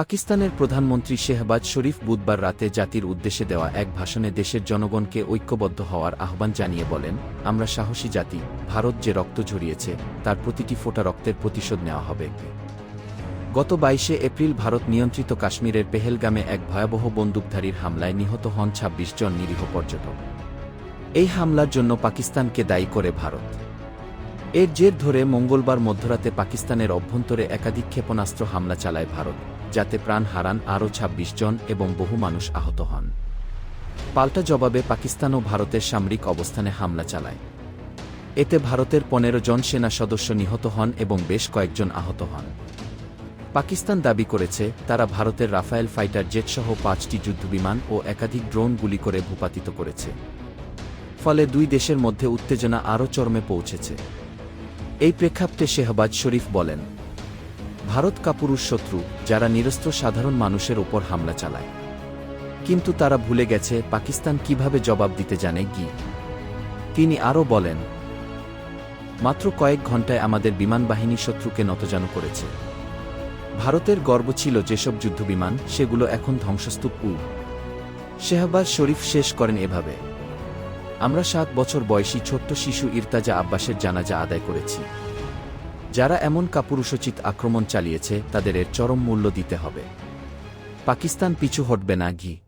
পাকিস্তানের প্রধানমন্ত্রী শেহবাজ শরীফ বুধবার রাতে জাতির উদ্দেশ্যে দেওয়া এক ভাষণে দেশের জনগণকে ঐক্যবদ্ধ হওয়ার আহ্বান জানিয়ে বলেন, আমরা সাহসী জাতি, ভারত যে রক্ত ঝরিয়েছে, তার প্রতিটি ফোঁটা রক্তের প্রতিশোধ নেওয়া হবে। গত বাইশে এপ্রিল ভারত নিয়ন্ত্রিত কাশ্মীরের পেহেলগামে এক ভয়াবহ বন্দুকধারীর হামলায় নিহত হন ২৬ জন নিরীহ পর্যটক। এই হামলার জন্য পাকিস্তানকে দায়ী করে ভারত। এর জের ধরে মঙ্গলবার মধ্যরাতে পাকিস্তানের অভ্যন্তরে একাধিক ক্ষেপণাস্ত্র হামলা চালায় ভারত। যাতে প্রাণ হারান আরও ২৬ জন এবং বহু মানুষ আহত হন। পাল্টা জবাবে পাকিস্তানও ভারতের সামরিক অবস্থানে হামলা চালায়। এতে ভারতের পনেরো জন সেনা সদস্য নিহত হন এবং বেশ কয়েকজন আহত হন। পাকিস্তান দাবি করেছে, তারা ভারতের রাফায়েল ফাইটার জেটসহ পাঁচটি যুদ্ধবিমান ও একাধিক ড্রোন গুলি করে ভূপাতিত করেছে। ফলে দুই দেশের মধ্যে উত্তেজনা আরও চরমে পৌঁছেছে। এই প্রেক্ষাপটে শেহবাজ শরীফ বলেন ভারত কাপুরুষ শত্রু যারা নিরস্ত্র সাধারণ মানুষের ওপর হামলা চালায়। কিন্তু তারা ভুলে গেছে পাকিস্তান কীভাবে জবাব দিতে জানে গি। তিনি আরও বলেন, মাত্র কয়েক ঘণ্টায় আমাদের বিমান বাহিনী শত্রুকে নতজানু করেছে। ভারতের গর্ব ছিল যেসব যুদ্ধবিমান, সেগুলো এখন ধ্বংসস্তূপ উ। শেহবাজ শরীফ শেষ করেন এভাবে। আমরা সাত বছর বয়সী ছোট্ট শিশু ইরতাজা আব্বাসের জানাজা আদায় করেছি। যারা এমন কাপুরুষোচিত আক্রমণ চালিয়েছে, তাদের এর চরম মূল্য দিতে হবে। পাকিস্তান পিছু হটবে না, ঘি।